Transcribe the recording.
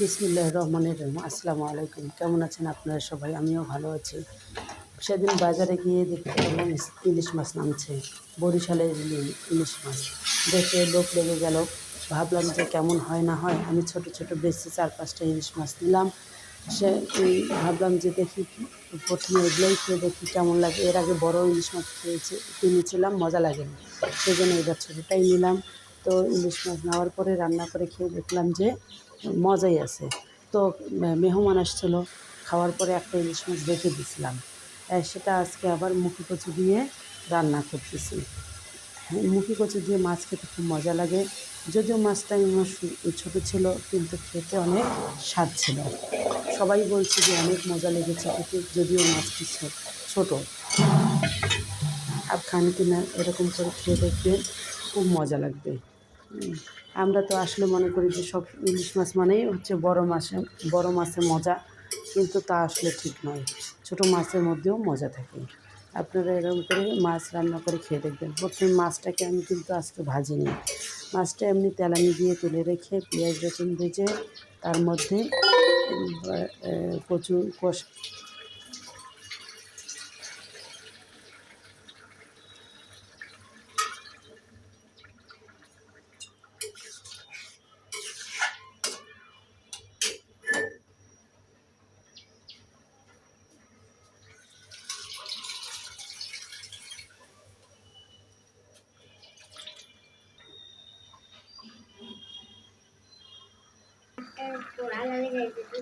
বিসমুল্লাহ রহমানের রহিম। আসসালামু আলাইকুম। কেমন আছেন আপনারা সবাই? আমিও ভালো আছি। সেদিন বাজারে গিয়ে দেখতে পেলাম ইলিশ মাছ নামছে। বরিশালের ইলিশ মাছ। দেখে লোক লেগে গেল। ভাবলাম যে কেমন হয় না হয়, আমি ছোট ছোট বেশি চার পাঁচটা ইলিশ মাছ নিলাম। সে ভাবলাম যে দেখি প্রথমে এগুলোই খেয়ে দেখি কেমন লাগে। এর আগে বড় ইলিশ মাছ খেয়েছি কিনেছিলাম, মজা লাগেনি। সেই জন্য এবার ছোটোটাই নিলাম। তো ইলিশ মাছ নেওয়ার পরে রান্না করে খেয়ে দেখলাম যে মজাই আছে। তো মেহমান আসছিল খাওয়ার পরে একটা ইলিশ মাছ রেখে দিয়েছিলাম সেটা আজকে আবার মুখি কচু দিয়ে রান্না করতেছি। হ্যাঁ, মুখি কচু দিয়ে মাছ খেতে খুব মজা লাগে। যদিও মাছটা আমার ছোটো ছিল কিন্তু খেতে অনেক স্বাদ ছিল। সবাই বলছে যে অনেক মজা লেগেছে খেতে যদিও মাছটি ছোটো। আর খান কিনা এরকম করে খেয়ে দেখবেন খুব মজা লাগবে। আমরা তো আসলে মনে করি যে সব ইলিশ মাছ মানেই হচ্ছে বড় মাছে, বড় মাছের মজা, কিন্তু তা আসলে ঠিক নয়। ছোট মাছের মধ্যেও মজা থাকে। আপনারা এরকম করে মাছ রান্না করে খেয়ে দেখবেন। প্রথমে মাছটাকে আমি কিন্তু আজকে ভাজিনি। মাছটা এমনি তেলানি দিয়ে তুলে রেখে পেঁয়াজ রসুন ভেজে তার মধ্যে উম, আহ, কচু কষ পোড়া লাগে যাইতেছে